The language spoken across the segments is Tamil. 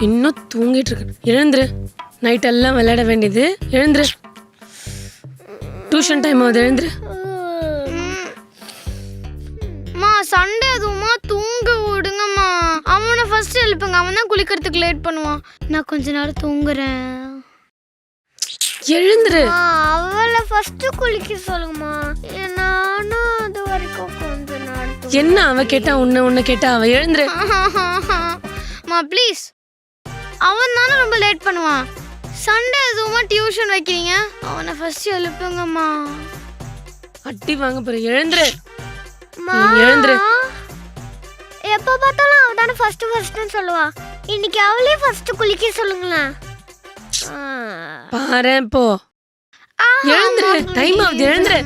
இன்னும் தூங்கிட்டு இருக்கு எழுந்துரு. நைட் எல்லாம் விளையாட வேண்டியது. எழுந்துரு. டியூஷன் டைம் ஆகுது எழுந்துரு. சண்டே அதுவுமா. தூங்க விடுங்கம்மா. அவனை ஃபர்ஸ்ட் எழுப்புங்க. அவன் தான் குளிக்கிறதுக்கு லேட் பண்ணுவான். நான் கொஞ்ச நேரம் தூங்குறேன். எழுந்துரு. அவளை ஃபர்ஸ்ட் குளிக்க சொல்லுங்கம்மா. நானும் அது வரைக்கும் கொஞ்ச நேரம் என்ன அவ கேட்டா உன்னை உன்னை கேட்டா? அவ எழுந்துரு. மா ப்ளீஸ் அவன் தானே ரொம்ப லேட் பண்ணுவான். சண்டே அதுவுமா டியூஷன் வைக்கிறீங்க? அவனை ஃபர்ஸ்ட் எழுப்புங்கம்மா. அட்டி வாங்க போற எழுந்துரு. நீ எழுந்துரு. எப்போ பார்த்தாலும் அவ தானே ஃபர்ஸ்ட் ஃபர்ஸ்ட்னு சொல்லுவா. இன்னைக்கு அவளே ஃபர்ஸ்ட் குளிக்க சொல்லுங்களேன். பாரேன் போ. எழுந்துரு. டைம் ஆகுது எழுந்துரு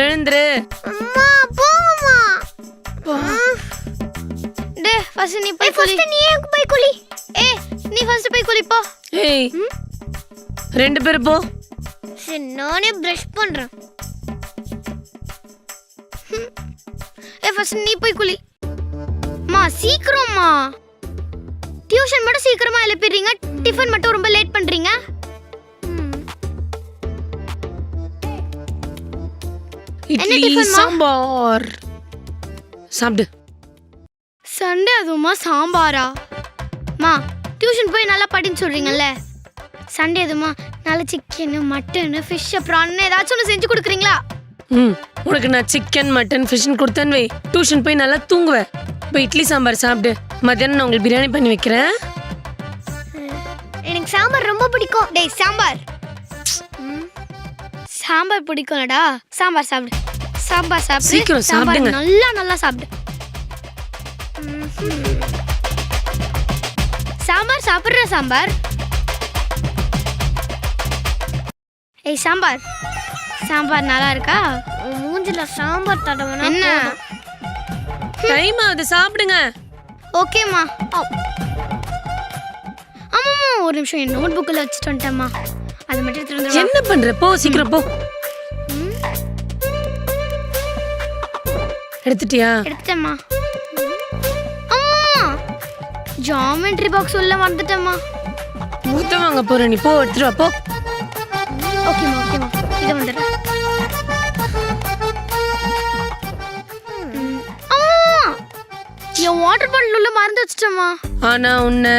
எழுந்துரு. அம்மா. போம்மா. போ. டே ஃபர்ஸ்ட் நீ போய் குளி. நீ ஏன் போய் குளி? நீ ஃபர்ஸ்ட் போய் குளி போ ஏய் ரெண்டு பேரும் போ. சரி நானே ப்ரஷ் பண்றேன். ஏ ஃபர்ஸ்ட் நீ போய் குளி. மா சீக்கிரம்மா. டியூஷன் மட்டும் சீக்கிரமா எழுப்பிடுறீங்க டிஃபன் மட்டும் ரொம்ப லேட் பண்றீங்க. இட்லி? சாம்பார். சாப்பிடு. சண்டே அதுவுமா சாம்பாரா? மா டியூஷன் போய் நல்லா படின்னு சொல்றீங்கல்ல? சண்டே அதுமா நல்ல சிக்கனு மட்டனு ஃபிஷ் ப்ரான் ஏதாச்சும் ஒன்று செஞ்சு கொடுக்குறீங்களா? ம் உனக்கு நான் சிக்கன் மட்டன் ஃபிஷ்னு கொடுத்தேன்னு வை. டியூஷன் போய் நல்லா தூங்குவேன் இப்போ இட்லி சாம்பார் சாப்பிடு. மத்தியானம் நான் உங்களுக்கு பிரியாணி பண்ணி வைக்கிறேன். எனக்கு சாம்பார் ரொம்ப பிடிக்கும். டேய் சாம்பார். சாம்பார் பிடிக்கும்லடா. சாம்பார் சாப்பிடு. சாம்பார் சாப்பிடு. சீக்கிரம் சாப்பிடுங்க. நல்லா நல்லா சாப்பிடு. சாம்பார் சாப்பிடுற சாம்பார். ஏய் சாம்பார். சாம்பார் நல்லா இருக்கா? மூஞ்சில சாம்பார் தடவனா என்ன? டைம் ஆகுது சாப்பிடுங்க. ஓகேம்மா ஆமாம்மா ஒரு நிமிஷம் என் நோட் புக்கில் வச்சுட்டு வந்துட்டேம்மா. அது மட்டும் எடுத்துட்டு என்ன பண்ற? போ சீக்கிரம் போ. எடுத்துட்டியா? எடுத்துட்டேம்மா. ஜாமெட்ரி பாக்ஸ் உள்ள மறந்துட்டேம்மா முத்த வாங்க போற நீ போ எடுத்துட்டு வா போ. ஓகேம்மா ஓகேம்மா இதை வந்துடுறேன். என் வாட்டர் பாட்டில் உள்ள மறந்து வச்சுட்டேம்மா. ஆனா உன்னை.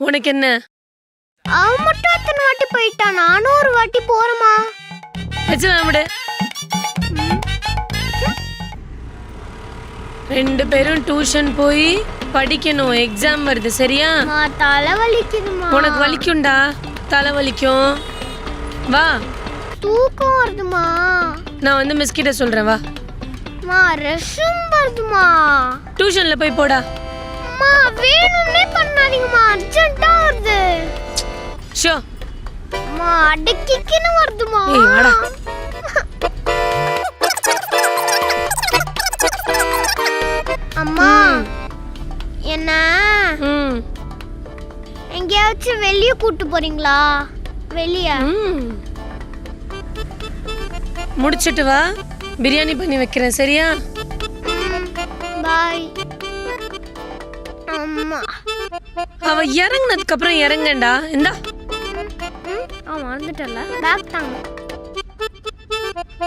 உனக்கு என்ன? அவன் மட்டும் அத்தனை வாட்டி போயிட்டான் நானும் ஒரு வாட்டி வச்சு விடு ரெண்டு பேரும் டியூஷன் போய் படிக்கணும். எக்ஸாம் வருது சரியா? தலை வலிக்குதுமா உனக்கு வலிக்கும்டா. தலை வலிக்கும். வா. தூக்கம் வருதுமா நான் வந்து மிஸ் கிட்ட சொல்றேன் வா. அம்மா ரெஷும் வருதுமா டியூஷன்ல போய் போடா. அம்மா வேணும்னே பண்ணாதீங்கம்மா. அர்ஜென்ட்டா வருது. அடக்கிக்கின்னு வருதுமா ஏய், வாடா. அம்மா என்ன எங்கேயாச்சும் வெளியே கூட்டு போறீங்களா வெளியே ம். முடிச்சிட்டு வா பிரியாணி பண்ணி வைக்கிறேன் சரியா பாய் அம்மா அவ இறங்குனதுக்கு அப்புறம் இறங்கண்டா இந்தா ஆ மறந்துட்டல பேக் தாங்க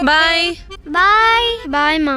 பாய் பாய் பாய்மா